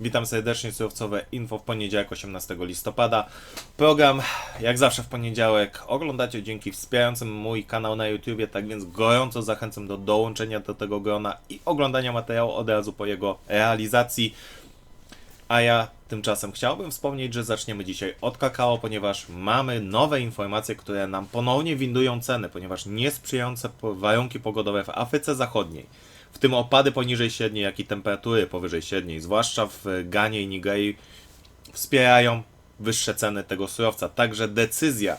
Witam serdecznie, surowcowe info w poniedziałek 18 listopada. Program jak zawsze w poniedziałek oglądacie dzięki wspierającym mój kanał na YouTubie, tak więc gorąco zachęcam do dołączenia do tego grona i oglądania materiału od razu po jego realizacji. A ja tymczasem chciałbym wspomnieć, że zaczniemy dzisiaj od kakao, ponieważ mamy nowe informacje, które nam ponownie windują ceny, ponieważ niesprzyjające warunki pogodowe w Afryce Zachodniej, w tym opady poniżej średniej, jak i temperatury powyżej średniej, zwłaszcza w Ganie i Nigerii, wspierają wyższe ceny tego surowca. Także decyzja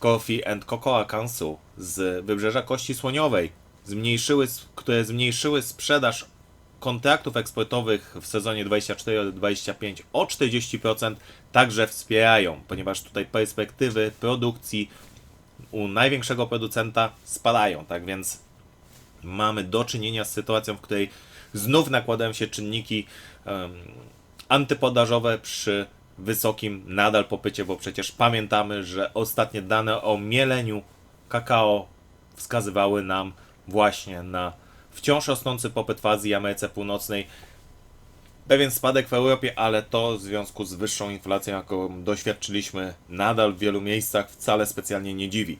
Coffee and Cocoa Council z Wybrzeża Kości Słoniowej, zmniejszyły, które zmniejszyły sprzedaż kontraktów eksportowych w sezonie 24-25 o 40% także wspierają, ponieważ tutaj perspektywy produkcji u największego producenta spadają, tak więc mamy do czynienia z sytuacją, w której znów nakładają się czynniki em, antypodażowe przy wysokim nadal popycie, bo przecież pamiętamy, że ostatnie dane o mieleniu kakao wskazywały nam właśnie na wciąż rosnący popyt w Azji i Ameryce Północnej. Pewien spadek w Europie, ale to w związku z wyższą inflacją, jaką doświadczyliśmy nadal w wielu miejscach, wcale specjalnie nie dziwi.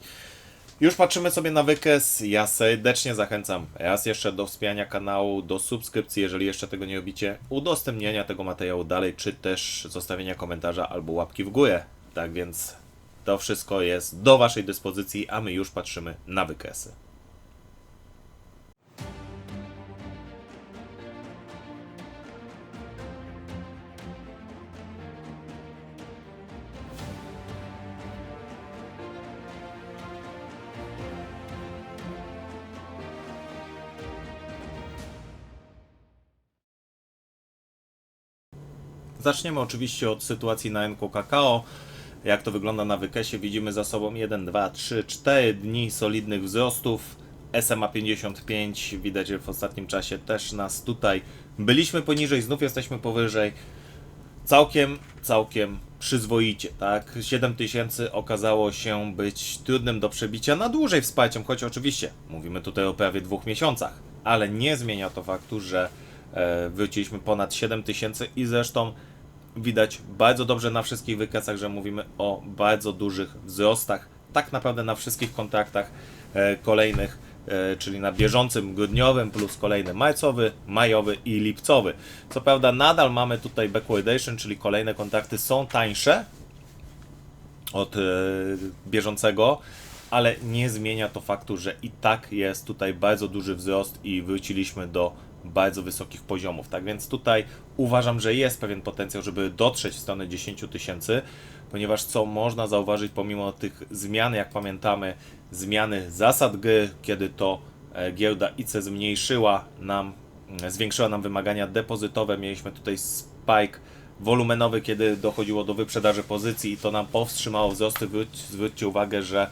Już patrzymy sobie na wykres. Ja serdecznie zachęcam raz jeszcze do wspierania kanału, do subskrypcji, jeżeli jeszcze tego nie robicie, udostępniania tego materiału dalej, czy też zostawienia komentarza albo łapki w górę. Tak więc to wszystko jest do Waszej dyspozycji, a my już patrzymy na wykresy. Zaczniemy oczywiście od sytuacji na rynku kakao. Jak to wygląda na wykesie? Widzimy za sobą 1, 2, 3, 4 dni solidnych wzrostów. SMA 55 widać, w ostatnim czasie też nas tutaj byliśmy poniżej, znów jesteśmy powyżej. Całkiem, całkiem przyzwoicie, tak? 7000 okazało się być trudnym do przebicia na dłużej wsparciem, choć oczywiście mówimy tutaj o prawie dwóch miesiącach, ale nie zmienia to faktu, że e, wróciliśmy ponad 7000 i zresztą widać bardzo dobrze na wszystkich wykresach, że mówimy o bardzo dużych wzrostach, tak naprawdę na wszystkich kontraktach e, kolejnych, e, czyli na bieżącym grudniowym plus kolejny marcowy, majowy i lipcowy. Co prawda nadal mamy tutaj backwardation, czyli kolejne kontrakty są tańsze od e, bieżącego, ale nie zmienia to faktu, że i tak jest tutaj bardzo duży wzrost i wróciliśmy do bardzo wysokich poziomów. Tak więc tutaj uważam, że jest pewien potencjał, żeby dotrzeć w stronę 10 tysięcy, ponieważ co można zauważyć pomimo tych zmian, jak pamiętamy, zmiany zasad gry, kiedy to e, giełda IC zmniejszyła nam, mm, zwiększyła nam wymagania depozytowe, mieliśmy tutaj spike wolumenowy, kiedy dochodziło do wyprzedaży pozycji i to nam powstrzymało wzrosty. Zwróć, zwróćcie uwagę, że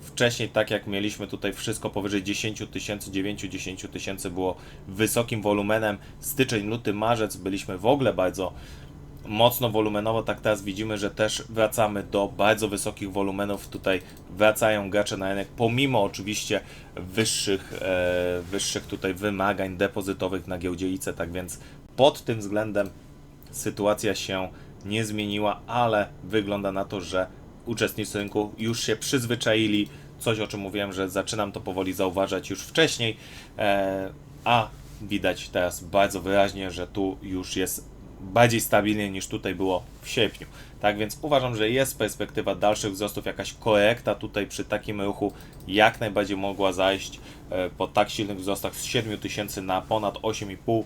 wcześniej, tak jak mieliśmy tutaj wszystko powyżej 10 tysięcy, 9-10 tysięcy było wysokim wolumenem. Styczeń, luty, marzec byliśmy w ogóle bardzo mocno wolumenowo, tak teraz widzimy, że też wracamy do bardzo wysokich wolumenów. Tutaj wracają gracze na rynek, pomimo oczywiście wyższych, e, wyższych tutaj wymagań depozytowych na giełdzie IC, tak więc pod tym względem sytuacja się nie zmieniła, ale wygląda na to, że uczestnicy rynku już się przyzwyczaili. Coś o czym mówiłem, że zaczynam to powoli zauważać już wcześniej, e, a widać teraz bardzo wyraźnie, że tu już jest bardziej stabilnie niż tutaj było w sierpniu. Tak więc uważam, że jest perspektywa dalszych wzrostów, jakaś korekta tutaj przy takim ruchu jak najbardziej mogła zajść e, po tak silnych wzrostach z 7000 na ponad 8,5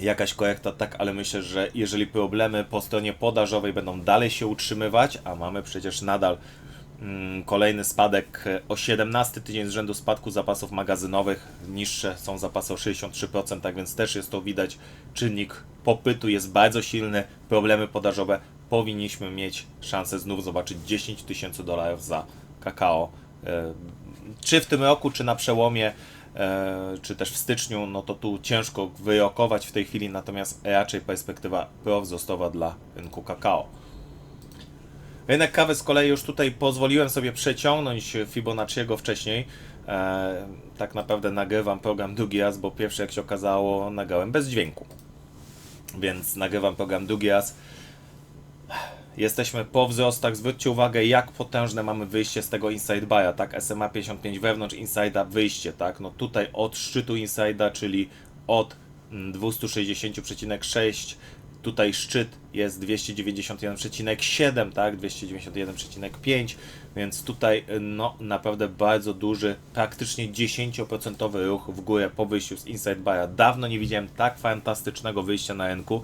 jakaś korekta, tak, ale myślę, że jeżeli problemy po stronie podażowej będą dalej się utrzymywać, a mamy przecież nadal mm, kolejny spadek e, o 17 tydzień z rzędu spadku zapasów magazynowych, niższe są zapasy o 63%, tak więc też jest to widać, czynnik popytu jest bardzo silny, problemy podażowe, powinniśmy mieć szansę znów zobaczyć 10 tysięcy dolarów za kakao. E, Czy w tym roku, czy na przełomie czy też w styczniu, no to tu ciężko wyrokować w tej chwili, natomiast raczej perspektywa prowzrostowa dla rynku kakao. Rynek kawy z kolei już tutaj pozwoliłem sobie przeciągnąć Fibonacciego wcześniej. E, tak naprawdę nagrywam program drugi raz, bo pierwszy jak się okazało nagrałem bez dźwięku. więc nagrywam program drugi raz. Jesteśmy po wzrostach. Zwróćcie uwagę, jak potężne mamy wyjście z tego inside buya, tak? SMA 55 wewnątrz inside'a wyjście, tak? No tutaj od szczytu inside'a, czyli od mm, 260,6 tutaj szczyt jest 291,7, tak? 291,5, więc tutaj no naprawdę bardzo duży, praktycznie 10% ruch w górę po wyjściu z inside buya. Dawno nie widziałem tak fantastycznego wyjścia na rynku.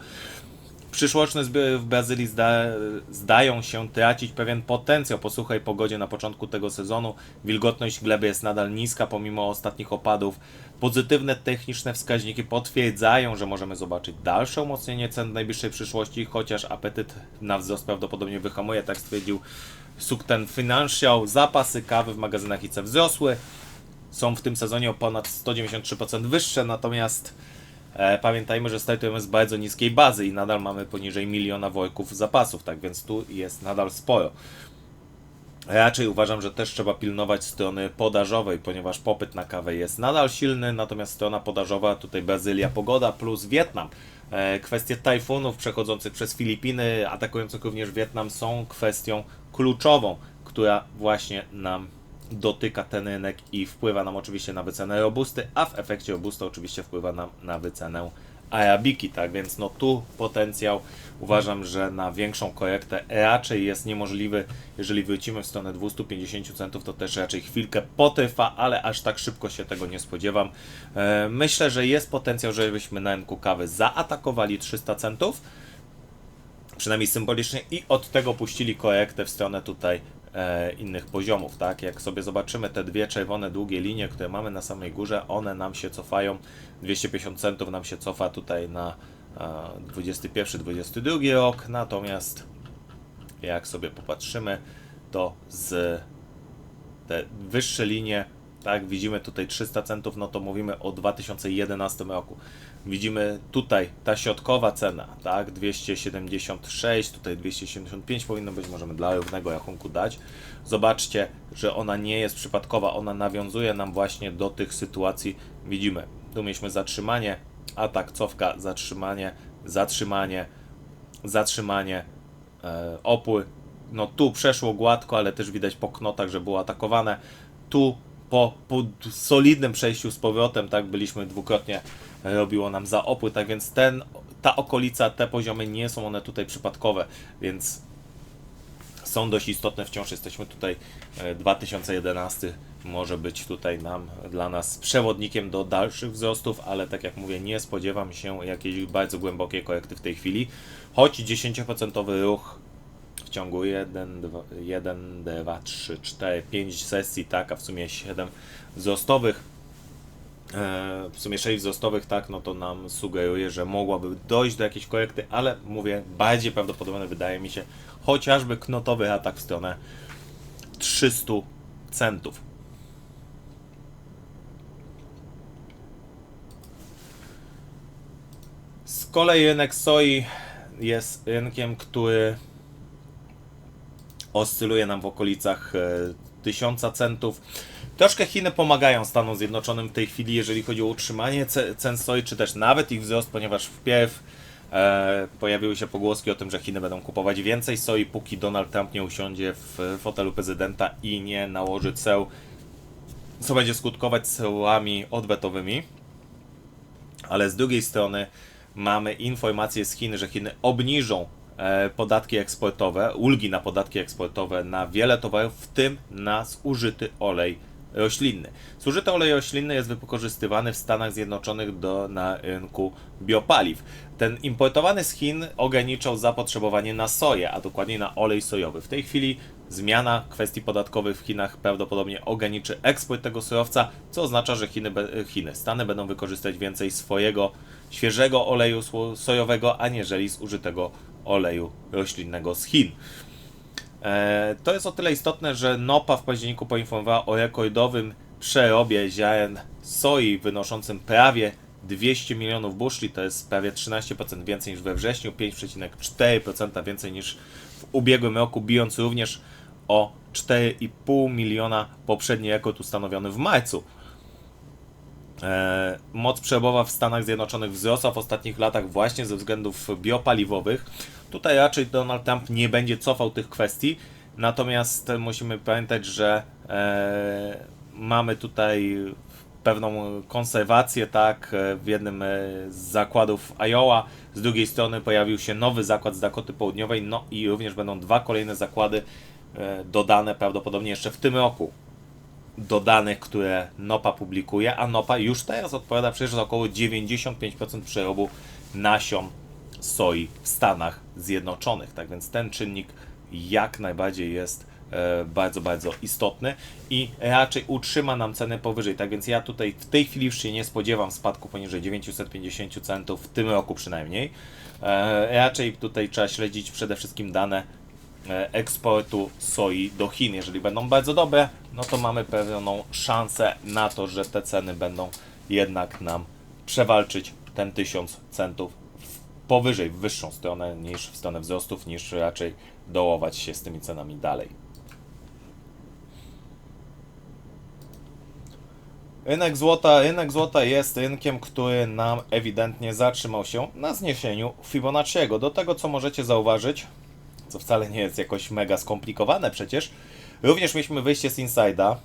Przyszłoroczne w Brazylii zda, zdają się tracić pewien potencjał po suchej pogodzie na początku tego sezonu. Wilgotność gleby jest nadal niska pomimo ostatnich opadów. Pozytywne techniczne wskaźniki potwierdzają, że możemy zobaczyć dalsze umocnienie cen w najbliższej przyszłości, chociaż apetyt na wzrost prawdopodobnie wyhamuje, tak stwierdził Sukten Financial. Zapasy kawy w magazynach IC wzrosły. Są w tym sezonie o ponad 193% wyższe, natomiast pamiętajmy, że startujemy z bardzo niskiej bazy i nadal mamy poniżej miliona worków zapasów, tak więc tu jest nadal sporo. Raczej uważam, że też trzeba pilnować strony podażowej, ponieważ popyt na kawę jest nadal silny, natomiast strona podażowa, tutaj Brazylia, pogoda plus Wietnam. E, kwestie tajfunów przechodzących przez Filipiny, atakujących również Wietnam są kwestią kluczową, która właśnie nam dotyka ten rynek i wpływa nam oczywiście na wycenę robusty, a w efekcie robusta oczywiście wpływa nam na wycenę arabiki, tak więc no tu potencjał uważam, że na większą korektę raczej jest niemożliwy. Jeżeli wrócimy w stronę 250 centów, to też raczej chwilkę potrwa, ale aż tak szybko się tego nie spodziewam. E, myślę, że jest potencjał, żebyśmy na rynku kawy zaatakowali 300 centów przynajmniej symbolicznie, i od tego puścili korektę w stronę tutaj innych poziomów, tak? Jak sobie zobaczymy te dwie czerwone długie linie, które mamy na samej górze, one nam się cofają, 250 centów nam się cofa tutaj na e, 21-22 rok, natomiast jak sobie popatrzymy, to z te wyższe linie, tak, widzimy tutaj 300 centów, no to mówimy o 2011 roku. Widzimy tutaj ta środkowa cena, tak, 276, tutaj 275 powinno być, możemy dla równego rachunku dać. Zobaczcie, że ona nie jest przypadkowa, ona nawiązuje nam właśnie do tych sytuacji. Widzimy, tu mieliśmy zatrzymanie, atak, cofka, zatrzymanie, zatrzymanie, zatrzymanie, e, opły. No tu przeszło gładko, ale też widać po knotach, że było atakowane. Tu po, po solidnym przejściu z powrotem, tak, byliśmy dwukrotnie, robiło nam za opły, tak więc ten, ta okolica, te poziomy nie są one tutaj przypadkowe, więc są dość istotne, wciąż jesteśmy tutaj, e, 2011 może być tutaj nam, dla nas przewodnikiem do dalszych wzrostów, ale tak jak mówię, nie spodziewam się jakiejś bardzo głębokiej korekty w tej chwili, choć 10% ruch w ciągu 1, 2, 1, 2 3, 4, 5 sesji, tak, a w sumie 7 wzrostowych, e, w sumie 6 wzrostowych, tak, no to nam sugeruje, że mogłaby dojść do jakiejś korekty, ale mówię, bardziej prawdopodobne wydaje mi się chociażby knotowy atak w stronę 300 centów. Z kolei rynek soi jest rynkiem, który oscyluje nam w okolicach e, 1000 centów. Troszkę Chiny pomagają Stanom Zjednoczonym w tej chwili, jeżeli chodzi o utrzymanie ce- cen soi, czy też nawet ich wzrost, ponieważ wpierw e, pojawiły się pogłoski o tym, że Chiny będą kupować więcej soi, póki Donald Trump nie usiądzie w fotelu prezydenta i nie nałoży ceł, co będzie skutkować cełami odwetowymi. Ale z drugiej strony mamy informacje z Chin, że Chiny obniżą e, podatki eksportowe, ulgi na podatki eksportowe na wiele towarów, w tym na zużyty olej roślinny. Zużyty olej roślinny jest wykorzystywany w Stanach Zjednoczonych do, na rynku biopaliw. Ten importowany z Chin ograniczał zapotrzebowanie na soję, a dokładniej na olej sojowy. W tej chwili zmiana kwestii podatkowych w Chinach prawdopodobnie ograniczy eksport tego surowca, co oznacza, że Chiny, Chiny Stany będą wykorzystać więcej swojego świeżego oleju sojowego, aniżeli zużytego oleju roślinnego z Chin. E, To jest o tyle istotne, że NOPA w październiku poinformowała o rekordowym przerobie ziaren soi wynoszącym prawie 200 milionów bushli, to jest prawie 13% więcej niż we wrześniu, 5,4% więcej niż w ubiegłym roku, bijąc również o 4,5 miliona poprzedni rekord ustanowiony w marcu. E, moc przerobowa w Stanach Zjednoczonych wzrosła w ostatnich latach właśnie ze względów biopaliwowych. Tutaj raczej Donald Trump nie będzie cofał tych kwestii, natomiast musimy pamiętać, że e, mamy tutaj pewną konserwację, tak, e, w jednym e, z zakładów Iowa. Z drugiej strony pojawił się nowy zakład z Dakoty Południowej, no i również będą dwa kolejne zakłady e, dodane prawdopodobnie jeszcze w tym roku do danych, które NOPA publikuje, a NOPA już teraz odpowiada przecież za około 95% przerobu nasion soi w Stanach Zjednoczonych. Tak więc ten czynnik jak najbardziej jest e, bardzo, bardzo istotny i raczej utrzyma nam ceny powyżej. Tak więc ja tutaj w tej chwili już się nie spodziewam spadku poniżej 950 centów w tym roku przynajmniej. E, raczej tutaj trzeba śledzić przede wszystkim dane e, eksportu soi do Chin. Jeżeli będą bardzo dobre, no to mamy pewną szansę na to, że te ceny będą jednak nam przewalczyć ten 1000 centów powyżej, w wyższą stronę niż w stronę wzrostów, niż raczej dołować się z tymi cenami dalej. Rynek złota, rynek złota jest rynkiem, który nam ewidentnie zatrzymał się na zniesieniu Fibonacciego. Do tego, co możecie zauważyć, co wcale nie jest jakoś mega skomplikowane przecież, również mieliśmy wyjście z Inside'a.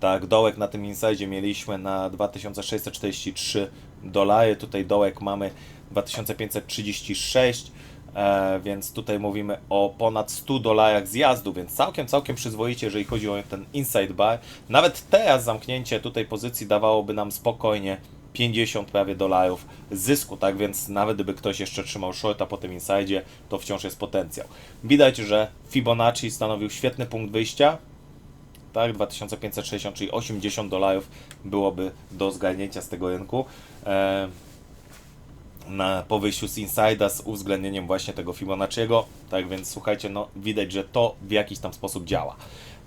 Tak, dołek na tym Inside mieliśmy na 2643 dolary, tutaj dołek mamy 2536, e, więc tutaj mówimy o ponad 100 dolarach zjazdu, więc całkiem, całkiem przyzwoicie, jeżeli chodzi o ten inside bar. Nawet teraz zamknięcie tutaj pozycji dawałoby nam spokojnie 50 prawie dolarów zysku, tak więc nawet gdyby ktoś jeszcze trzymał shorta po tym inside, to wciąż jest potencjał. Widać, że Fibonacci stanowił świetny punkt wyjścia, tak, 2560, czyli 80 dolarów byłoby do zgarnięcia z tego rynku. E, na, po wyjściu z Inside'a z uwzględnieniem właśnie tego Fibonacciego. Tak więc słuchajcie, no widać, że to w jakiś tam sposób działa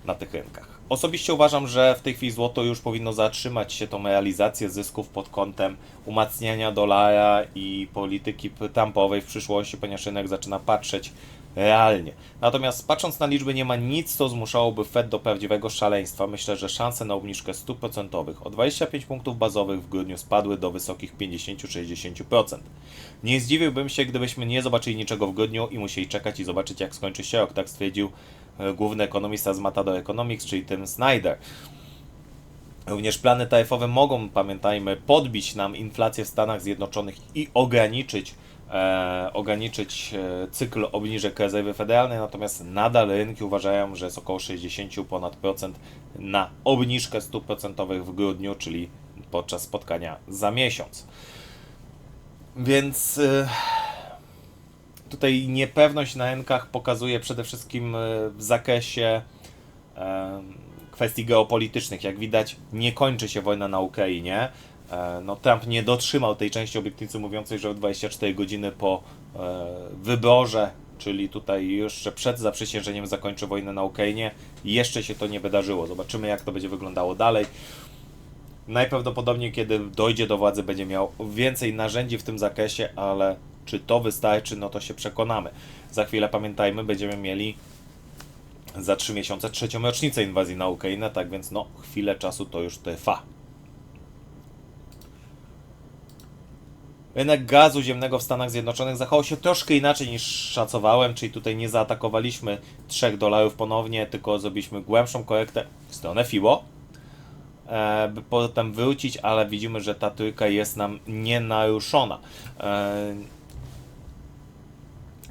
na tych rynkach. Osobiście uważam, że w tej chwili złoto już powinno zatrzymać się tą realizację zysków pod kątem umacniania dolara i polityki Trumpowej w przyszłości, ponieważ rynek zaczyna patrzeć realnie. Natomiast patrząc na liczby nie ma nic, co zmuszałoby Fed do prawdziwego szaleństwa. Myślę, że szanse na obniżkę stóp procentowych o 25 punktów bazowych w grudniu spadły do wysokich 50-60%. Nie zdziwiłbym się, gdybyśmy nie zobaczyli niczego w grudniu i musieli czekać i zobaczyć jak skończy się rok, tak stwierdził e, główny ekonomista z Matador Economics, czyli Tim Snyder. Również plany taryfowe mogą, pamiętajmy, podbić nam inflację w Stanach Zjednoczonych i ograniczyć, e, ograniczyć e, cykl obniżek rezerwy federalnej, natomiast nadal rynki uważają, że jest około 60 ponad procent na obniżkę stóp procentowych w grudniu, czyli podczas spotkania za miesiąc. Więc e, tutaj niepewność na rynkach pokazuje przede wszystkim e, w zakresie e, kwestii geopolitycznych. Jak widać, nie kończy się wojna na Ukrainie. E, No, Trump nie dotrzymał tej części obietnicy mówiącej, że w 24 godziny po e, wyborze, czyli tutaj jeszcze przed zaprzysiężeniem zakończy wojnę na Ukrainie, jeszcze się to nie wydarzyło. Zobaczymy, jak to będzie wyglądało dalej. Najprawdopodobniej, kiedy dojdzie do władzy, będzie miał więcej narzędzi w tym zakresie, ale czy to wystarczy, no to się przekonamy. Za chwilę pamiętajmy, będziemy mieli za 3 miesiące trzecią rocznicę inwazji na Ukrainę, tak więc no chwilę czasu to już trwa. Rynek gazu ziemnego w Stanach Zjednoczonych zachował się troszkę inaczej niż szacowałem, czyli tutaj nie zaatakowaliśmy 3 dolarów ponownie, tylko zrobiliśmy głębszą korektę w stronę FIBO, e, by potem wrócić, ale widzimy, że ta trójka jest nam nienaruszona. E,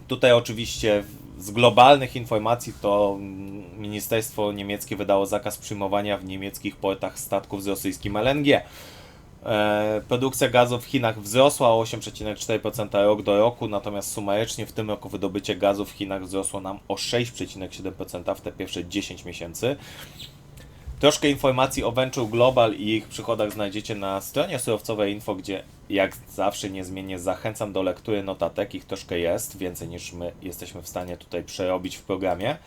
Tutaj oczywiście z globalnych informacji to ministerstwo niemieckie wydało zakaz przyjmowania w niemieckich portach statków z rosyjskim LNG. E, Produkcja gazu w Chinach wzrosła o 8,4% rok do roku, natomiast sumarycznie w tym roku wydobycie gazu w Chinach wzrosło nam o 6,7% w te pierwsze 10 miesięcy. Troszkę informacji o Venture Global i ich przychodach znajdziecie na stronie surowcowej info, gdzie jak zawsze niezmiennie zachęcam do lektury notatek, ich troszkę jest, więcej niż my jesteśmy w stanie tutaj przerobić w programie.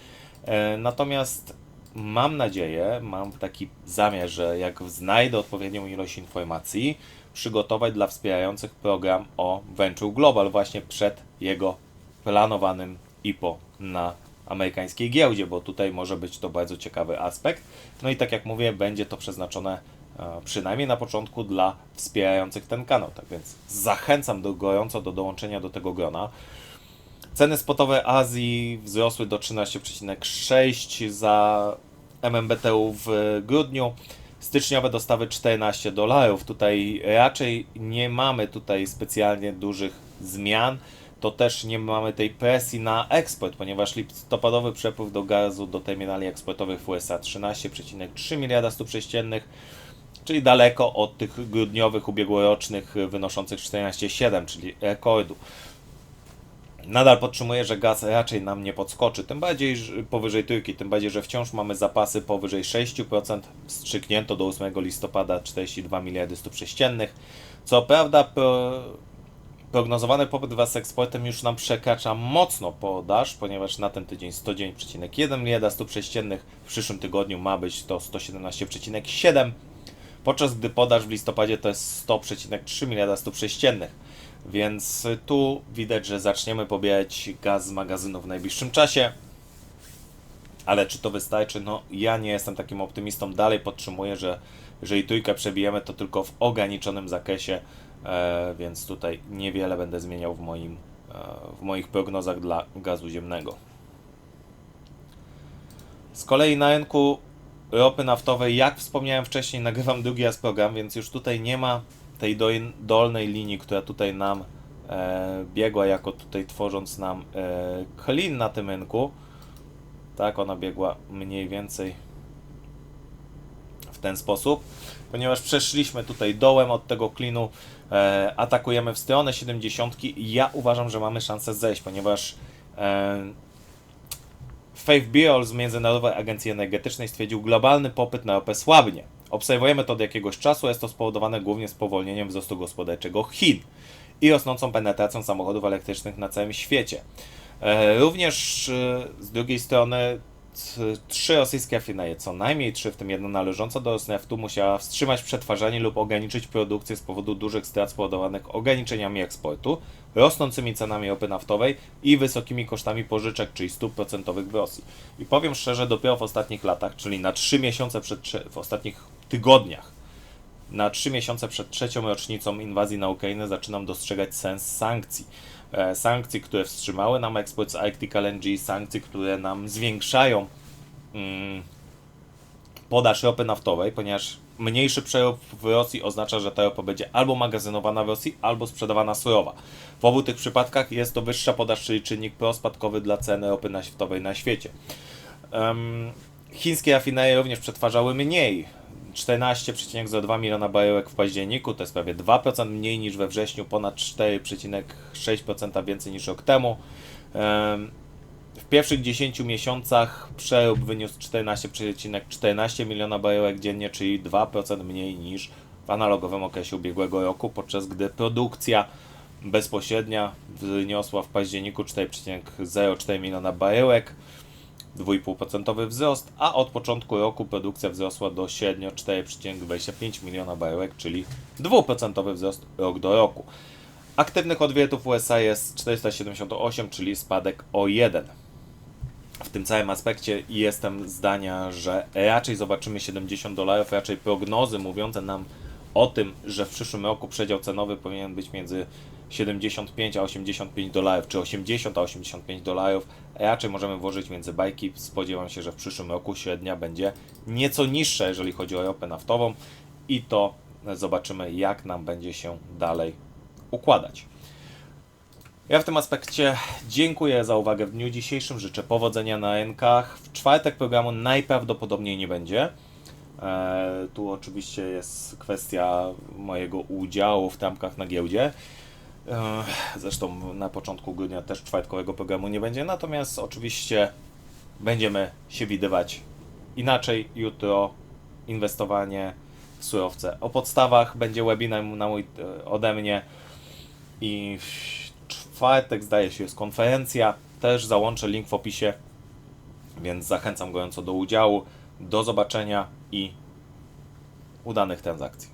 E, Natomiast mam nadzieję, mam taki zamiar, że jak znajdę odpowiednią ilość informacji, przygotować dla wspierających program o Venture Global właśnie przed jego planowanym IPO na amerykańskiej giełdzie, bo tutaj może być to bardzo ciekawy aspekt. No i tak jak mówię, będzie to przeznaczone e, przynajmniej na początku dla wspierających ten kanał. Tak więc zachęcam do, gorąco do dołączenia do tego grona. Ceny spotowe Azji wzrosły do 13,6 za MMBTU w grudniu. Styczniowe dostawy 14 dolarów. Tutaj raczej nie mamy tutaj specjalnie dużych zmian. To też nie mamy tej presji na eksport, ponieważ listopadowy przepływ do gazu do terminali eksportowych w USA 13,3 miliarda stóp sześciennych, czyli daleko od tych grudniowych ubiegłorocznych wynoszących 14,7, czyli rekordu. Nadal podtrzymuję, że gaz raczej nam nie podskoczy, tym bardziej że powyżej trójki, tym bardziej, że wciąż mamy zapasy powyżej 6%, wstrzyknięto do 8 listopada 42 miliardy stóp sześciennych. Co prawda pro, prognozowany popyt wraz z eksportem już nam przekracza mocno podaż, ponieważ na ten tydzień 109,1 miliarda stóp sześciennych, w przyszłym tygodniu ma być to 117,7, podczas gdy podaż w listopadzie to jest 100,3 miliarda stóp sześciennych. Więc tu widać, że zaczniemy pobierać gaz z magazynu w najbliższym czasie. Ale czy to wystarczy? No, ja nie jestem takim optymistą. Dalej podtrzymuję, że jeżeli trójkę przebijemy, to tylko w ograniczonym zakresie, e, więc tutaj niewiele będę zmieniał w, moim, e, w moich prognozach dla gazu ziemnego. Z kolei na rynku ropy naftowej, jak wspomniałem wcześniej, nagrywam drugi raz program, więc już tutaj nie ma tej dolnej linii, która tutaj nam e, biegła, jako tutaj tworząc nam e, klin na tym rynku. Tak, ona biegła mniej więcej w ten sposób, ponieważ przeszliśmy tutaj dołem od tego klinu, e, atakujemy w stronę 70. Ja uważam, że mamy szansę zejść, ponieważ e, Faith Biol z Międzynarodowej Agencji Energetycznej stwierdził, globalny popyt na ropę słabnie. Obserwujemy to od jakiegoś czasu, jest to spowodowane głównie spowolnieniem wzrostu gospodarczego Chin i rosnącą penetracją samochodów elektrycznych na całym świecie. E, Również e, z drugiej strony trzy rosyjskie rafinerie, co najmniej trzy, w tym jedna należąca do Rosneftu, musiała wstrzymać przetwarzanie lub ograniczyć produkcję z powodu dużych strat spowodowanych ograniczeniami eksportu, rosnącymi cenami ropy naftowej i wysokimi kosztami pożyczek, czyli stóp procentowych w Rosji. I powiem szczerze, dopiero w ostatnich latach, czyli na trzy miesiące przed, w ostatnich tygodniach, na trzy miesiące przed trzecią rocznicą inwazji na Ukrainę zaczynam dostrzegać sens sankcji. E, sankcji, które wstrzymały nam eksport z Arctic LNG, sankcji, które nam zwiększają mm, podaż ropy naftowej, ponieważ mniejszy przerób w Rosji oznacza, że ta ropa będzie albo magazynowana w Rosji, albo sprzedawana surowa. W obu tych przypadkach jest to wyższa podaż, czyli czynnik prospadkowy dla ceny ropy naftowej na świecie. Chińskie rafinerie również przetwarzały mniej. 14,02 miliona baryłek w październiku, to jest prawie 2% mniej niż we wrześniu, ponad 4,6% więcej niż rok temu. Em, w pierwszych 10 miesiącach przerób wyniósł 14,14 miliona baryłek dziennie, czyli 2% mniej niż w analogowym okresie ubiegłego roku, podczas gdy produkcja bezpośrednia wyniosła w październiku 4,04 miliona baryłek, 2,5% wzrost, a od początku roku produkcja wzrosła do średnio 4,25 miliona baryłek, czyli 2% wzrost rok do roku. Aktywnych odwiertów USA jest 478, czyli spadek o 1. W tym całym aspekcie jestem zdania, że raczej zobaczymy 70 dolarów, raczej prognozy mówiące nam o tym, że w przyszłym roku przedział cenowy powinien być między 75 a 85 dolarów, czy 80 a 85 dolarów, raczej możemy włożyć między bajki. Spodziewam się, że w przyszłym roku średnia będzie nieco niższa, jeżeli chodzi o ropę naftową i to zobaczymy, jak nam będzie się dalej układać. Ja w tym aspekcie dziękuję za uwagę w dniu dzisiejszym. Życzę powodzenia na rynkach. W czwartek programu najprawdopodobniej nie będzie. E, tu oczywiście jest kwestia mojego udziału w trampkach na giełdzie. Zresztą na początku grudnia też czwartkowego programu nie będzie. Natomiast oczywiście będziemy się widywać inaczej jutro. Inwestowanie w surowce. O podstawach będzie webinar na mój, e, ode mnie. I w czwartek zdaje się jest konferencja. Też załączę link w opisie, więc zachęcam gorąco do udziału. Do zobaczenia i udanych transakcji.